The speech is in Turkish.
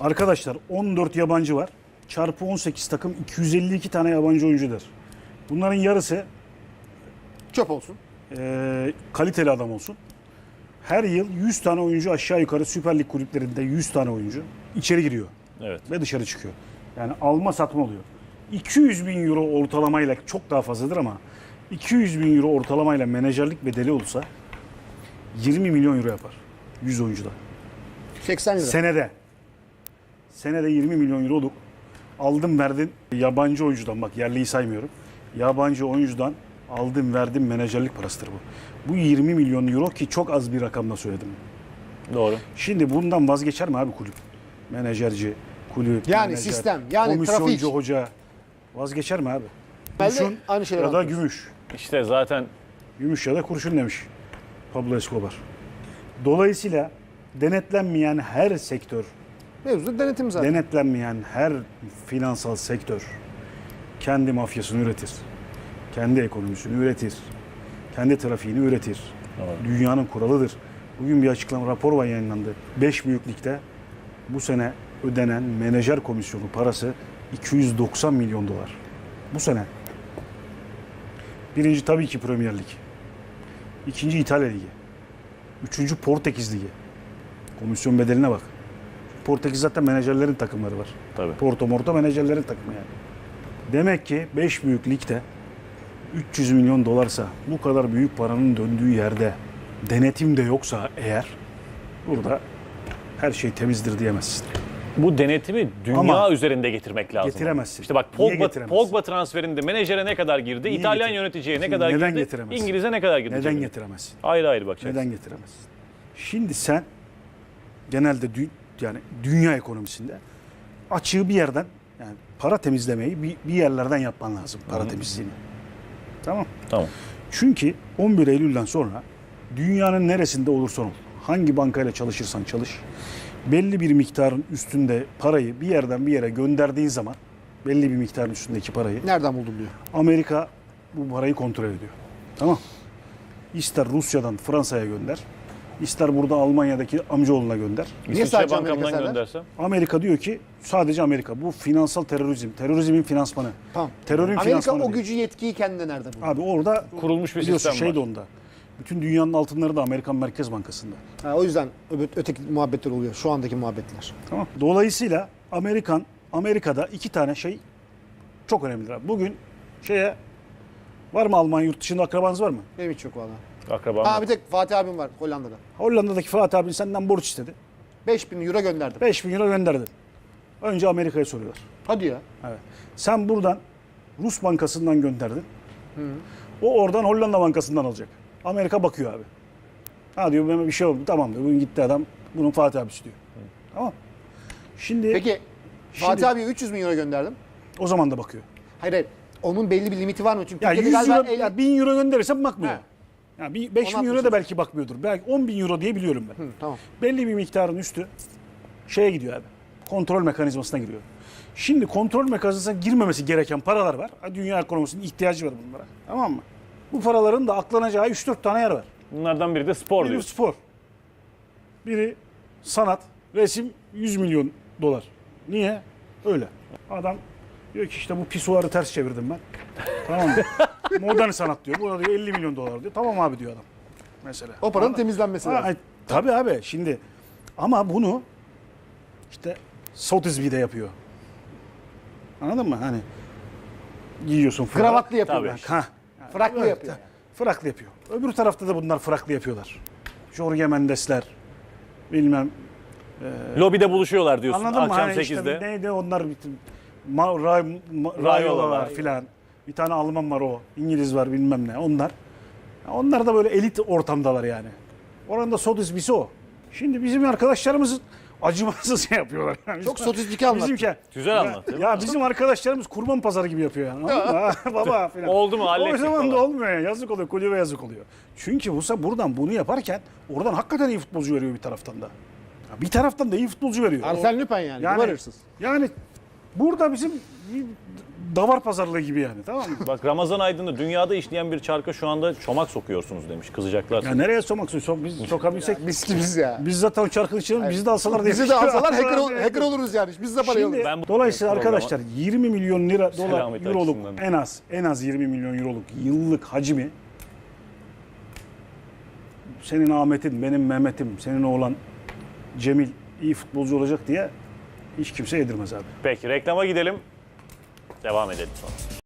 Arkadaşlar 14 yabancı var. Çarpı 18 takım 252 tane yabancı oyuncudur. Bunların yarısı Çöp olsun. e, kaliteli adam olsun. Her yıl 100 tane oyuncu aşağı yukarı Süper Lig kulüplerinde 100 tane oyuncu içeri giriyor Evet. ve dışarı çıkıyor. Yani alma satma oluyor. 200 bin euro ortalamayla çok daha fazladır ama 200 bin euro ortalamayla menajerlik bedeli olsa 20 milyon euro yapar 100 oyuncuda. 80 lira. Senede. Senede 20 milyon euroluk aldım verdin yabancı oyuncudan bak yerliyi saymıyorum. Yabancı oyuncudan aldım verdim menajerlik parasıdır bu. Bu 20 milyon euro ki çok az bir rakamla söyledim. Doğru. Şimdi bundan vazgeçer mi abi kulüp? Menajerci, kulüp, Yani menajer, sistem, yani komisyoncu trafik. hoca vazgeçer mi abi? Ben de Kurşun aynı şeyleri ya da anlatıyorum. gümüş. İşte zaten Gümüş ya da kurşun demiş Pablo Escobar. Dolayısıyla denetlenmeyen her sektör Mevzu denetim zaten. denetlenmeyen her finansal sektör kendi mafyasını üretir. Kendi ekonomisini üretir. Kendi trafiğini üretir. Dünyanın kuralıdır. Bugün bir açıklama rapor var yayınlandı. 5 büyük ligde bu sene ödenen menajer komisyonu parası 290 milyon dolar. Bu sene. Birinci tabii ki Premier Lig. İkinci İtalya Ligi. Üçüncü Portekiz Ligi. Komisyon bedeline bak. Portekiz zaten menajerlerin takımları var. tabii. Porto Morto menajerlerin takımı yani. Demek ki 5 büyük ligde 300 milyon dolarsa bu kadar büyük paranın döndüğü yerde denetim de yoksa eğer burada her şey temizdir diyemezsin. Bu denetimi dünya Ama üzerinde getirmek lazım. getiremezsin. İşte bak Pogba? Pogba transferinde menajere ne kadar girdi? Niye İtalyan getir- yöneticiye ne Şimdi kadar neden girdi? getiremezsin? İngiliz'e ne kadar girdi? Neden getiremezsin? Ayrı ayrı bakacaksın. Neden getiremezsin? Şimdi sen genelde yani dünya ekonomisinde açığı bir yerden yani para temizlemeyi bir, bir yerlerden yapman lazım para temizliğini. Tamam. Tamam. Çünkü 11 Eylül'den sonra dünyanın neresinde olursan ol, hangi bankayla çalışırsan çalış, belli bir miktarın üstünde parayı bir yerden bir yere gönderdiğin zaman, belli bir miktarın üstündeki parayı Nereden buldun diyor. Amerika bu parayı kontrol ediyor. Tamam. İster Rusya'dan Fransa'ya gönder, ister burada Almanya'daki amcaoğluna gönder. Niye sadece Amerika bankamdan Serdar? göndersem? Amerika diyor ki sadece Amerika. Bu finansal terörizm, terörizmin finansmanı. Tamam. Terörün Amerika finansmanı o diyor. gücü yetkiyi kendine nerede buldu? Abi orada Kurulmuş bir sistem şey de var. onda. Bütün dünyanın altınları da Amerikan Merkez Bankası'nda. Ha, o yüzden öbür, öteki muhabbetler oluyor. Şu andaki muhabbetler. Tamam. Dolayısıyla Amerikan Amerika'da iki tane şey çok önemlidir. abi. Bugün şeye var mı Almanya yurt dışında akrabanız var mı? Benim hiç yok valla. Akrabam. Ha bir tek Fatih abim var Hollanda'da. Hollanda'daki Fatih abin senden borç istedi. 5000 euro gönderdim. 5 bin euro gönderdin. Önce Amerika'ya soruyorlar. Hadi ya. Evet. Sen buradan Rus bankasından gönderdin. O oradan Hollanda bankasından alacak. Amerika bakıyor abi. Ha diyor benim bir şey oldu. Tamam diyor. Bugün gitti adam. Bunun Fatih abisi diyor. Tamam. Şimdi Peki Şimdi- Fatih abiye 300 bin euro gönderdim. o zaman da bakıyor. Hayır hayır. Onun belli bir limiti var mı? Çünkü Ya Türkiye'de 100 galiba euro, 50 ya 1000 euro gönderirse bakmıyor. He. Ya bir 5 bin euro da belki bakmıyordur. Belki 10 bin euro diye biliyorum ben. Hı, tamam. Belli bir miktarın üstü şeye gidiyor abi. Kontrol mekanizmasına giriyor. Şimdi kontrol mekanizmasına girmemesi gereken paralar var. Dünya ekonomisinin ihtiyacı var bunlara. Tamam mı? Bu paraların da aklanacağı 3-4 tane yer var. Bunlardan biri de spor Biri diyor. spor. Biri sanat, resim 100 milyon dolar. Niye? Öyle. Adam diyor ki işte bu pisuarı ters çevirdim ben. Tamam mı? Modern sanat diyor. Buna diyor 50 milyon dolar diyor. Tamam abi diyor adam. Mesela. O paranın temizlenmesi Ha, lazım. ay, tabii abi şimdi ama bunu işte Sotheby'de yapıyor. Anladın mı? Hani giyiyorsun fırağı. Kravatlı yapıyor. Tabii. Ha. Fraklı Evet, yapıyor. Fraklı yapıyor. Öbür tarafta da bunlar fraklı yapıyorlar. Jorge Mendesler bilmem Lobide buluşuyorlar diyorsun anladın mı? akşam Hani işte 8'de. neydi onlar bütün Ma, Ray, Ma, Rayola Rayola var var. filan. Bir tane Alman var o. İngiliz var bilmem ne. Onlar. Onlar da böyle elit ortamdalar yani. Oranın da Sotheby'si o. Şimdi bizim arkadaşlarımız acımasız şey yapıyorlar. Yani Çok sofistike anlattı. Bizimki. Güzel Ya- anlattı. Ya bizim arkadaşlarımız kurban pazarı gibi yapıyor yani. Ha, Baba filan. Oldu mu, O hallettik zaman da falan. olmuyor ya. Yazık oluyor. Kulübe yazık oluyor. Çünkü bu buradan bunu yaparken oradan hakikaten iyi futbolcu veriyor bir taraftan da. Ya Bir taraftan da iyi futbolcu veriyor. Arsene Lupin yani. Yani- Duvar hırsız. Yani burada bizim davar pazarlığı gibi yani tamam mı? Bak Ramazan Aydın'ı dünyada işleyen bir çarka şu anda çomak sokuyorsunuz demiş. Kızacaklar. ya nereye somak sok biz sokabilsek Mis gibiyiz ya. biz zaten o çarkın içine bizi de alsalar diye. Bizi de alsalar hacker, ol- hacker oluruz yani. Biz de parayı Şimdi alırız. Ben bu- dolayısıyla programa- arkadaşlar 20 milyon lira dolar Selamet euroluk açısından. en az en az 20 milyon euroluk yıllık hacmi senin Ahmet'in, benim Mehmet'im, senin oğlan Cemil iyi futbolcu olacak diye hiç kimse yedirmez abi. Peki reklama gidelim. Devam edelim sonra.